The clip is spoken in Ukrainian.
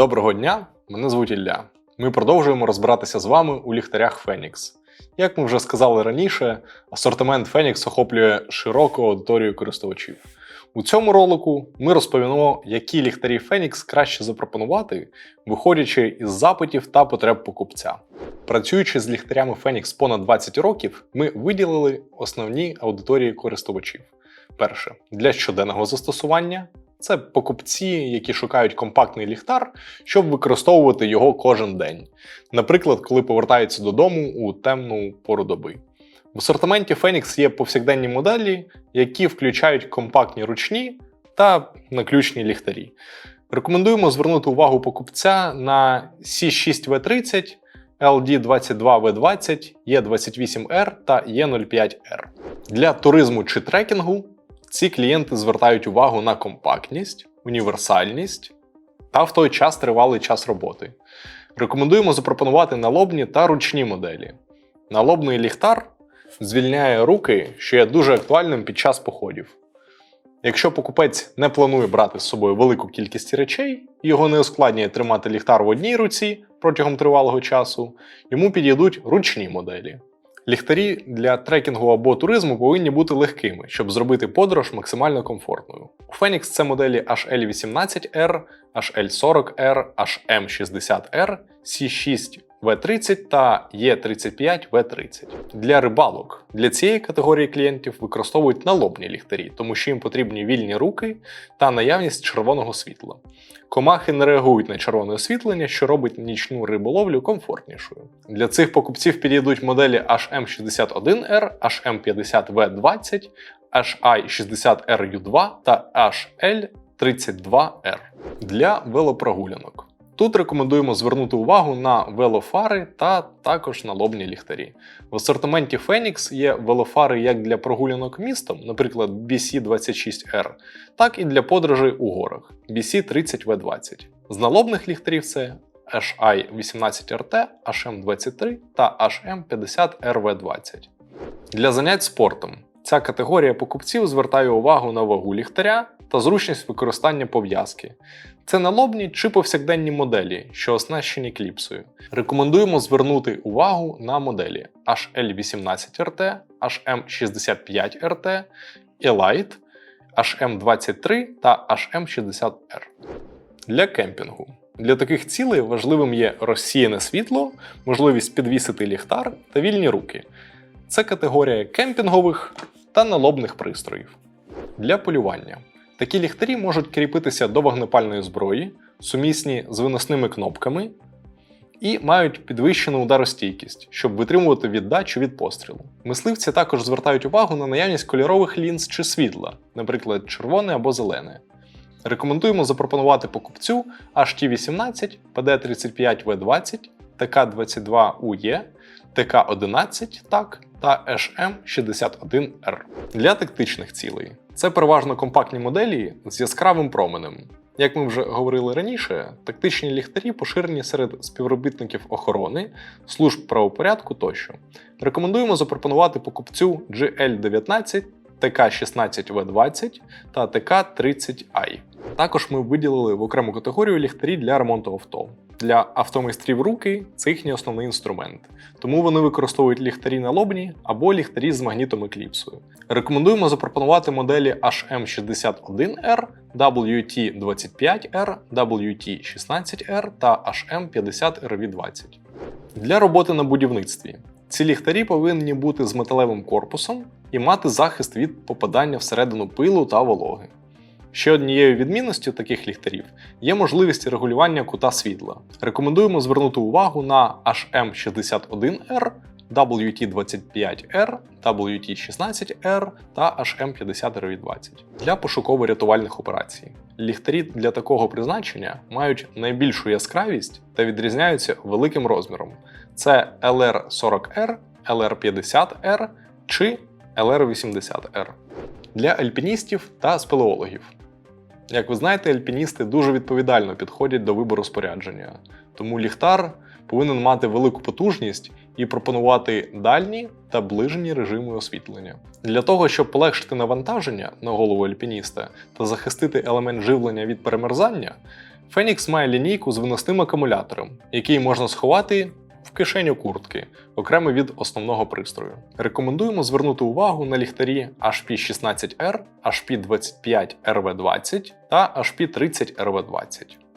Доброго дня, мене звуть Ілля. Ми продовжуємо розбиратися з вами у ліхтарях Phoenix. Як ми вже сказали раніше, асортимент Phoenix охоплює широку аудиторію користувачів. У цьому ролику ми розповімо, які ліхтарі Phoenix краще запропонувати, виходячи із запитів та потреб покупця. Працюючи з ліхтарями Phoenix понад 20 років, ми виділили основні аудиторії користувачів. Перше для щоденного застосування. Це покупці, які шукають компактний ліхтар, щоб використовувати його кожен день. Наприклад, коли повертаються додому у темну пору доби. В асортименті Phoenix є повсякденні моделі, які включають компактні ручні та наключні ліхтарі. Рекомендуємо звернути увагу покупця на C6V30, LD22V20, E28R та E05R. Для туризму чи трекінгу ці клієнти звертають увагу на компактність, універсальність та в той час тривалий час роботи. Рекомендуємо запропонувати налобні та ручні моделі. Налобний ліхтар звільняє руки, що є дуже актуальним під час походів. Якщо покупець не планує брати з собою велику кількість речей, його не ускладнює тримати ліхтар в одній руці протягом тривалого часу, йому підійдуть ручні моделі. Ліхтарі для трекінгу або туризму повинні бути легкими, щоб зробити подорож максимально комфортною. У Phoenix це моделі HL18R, HL40R, HM60R, C6 V30 та E35V30. Для рибалок для цієї категорії клієнтів використовують налобні ліхтарі, тому що їм потрібні вільні руки та наявність червоного світла. Комахи не реагують на червоне освітлення, що робить нічну риболовлю комфортнішою. Для цих покупців підійдуть моделі HM61R, HM50V20, HI60RU2 та HL32R для велопрогулянок. Тут рекомендуємо звернути увагу на велофари та також на лобні ліхтарі. В асортименті Phoenix є велофари як для прогулянок містом, наприклад, BC26R, так і для подорожей у горах BC30V20. З налобних ліхтарів це HI18RT, HM23 та HM50RV20. Для занять спортом ця категорія покупців звертає увагу на вагу ліхтаря та зручність використання пов'язки. Це налобні чи повсякденні моделі, що оснащені кліпсою. Рекомендуємо звернути увагу на моделі HL18RT, HM65RT, Elite, HM23 та HM60R. Для кемпінгу. Для таких цілей важливим є розсіяне світло, можливість підвісити ліхтар та вільні руки. Це категорія кемпінгових та налобних пристроїв. Для полювання. Такі ліхтарі можуть кріпитися до вогнепальної зброї, сумісні з виносними кнопками і мають підвищену ударостійкість, щоб витримувати віддачу від пострілу. Мисливці також звертають увагу на наявність кольорових лінз чи світла, наприклад, червоне або зелене. Рекомендуємо запропонувати покупцю HT18, PD35V20, TK22UE, TK11 TAC та HM61R. Для тактичних цілей це переважно компактні моделі з яскравим променем. Як ми вже говорили раніше, тактичні ліхтарі поширені серед співробітників охорони, служб правопорядку тощо. Рекомендуємо запропонувати покупцю GL19, ТК16В20 та ТК30i. Також ми виділили в окрему категорію ліхтарі для ремонту авто. Для автомайстрів руки це їхній основний інструмент, тому вони використовують ліхтарі налобні або ліхтарі з магнітом екліпсою. Рекомендуємо запропонувати моделі HM61R, WT25R, WT16R та HM50RV20. Для роботи на будівництві ці ліхтарі повинні бути з металевим корпусом і мати захист від попадання всередину пилу та вологи. Ще однією відмінністю таких ліхтарів є можливість регулювання кута світла. Рекомендуємо звернути увагу на HM61R, WT25R, WT16R та HM50RV20 для пошуково-рятувальних операцій. Ліхтарі для такого призначення мають найбільшу яскравість та відрізняються великим розміром. Це LR40R, LR50R чи LR80R для альпіністів та спелеологів. Як ви знаєте, альпіністи дуже відповідально підходять до вибору спорядження, тому ліхтар повинен мати велику потужність і пропонувати дальні та ближні режими освітлення. Для того, щоб полегшити навантаження на голову альпініста та захистити елемент живлення від перемерзання, Phoenix має лінійку з виносним акумулятором, який можна сховати в кишеню куртки, окремо від основного пристрою. Рекомендуємо звернути увагу на ліхтарі HP16R, HP25RV20 та HP30RV20.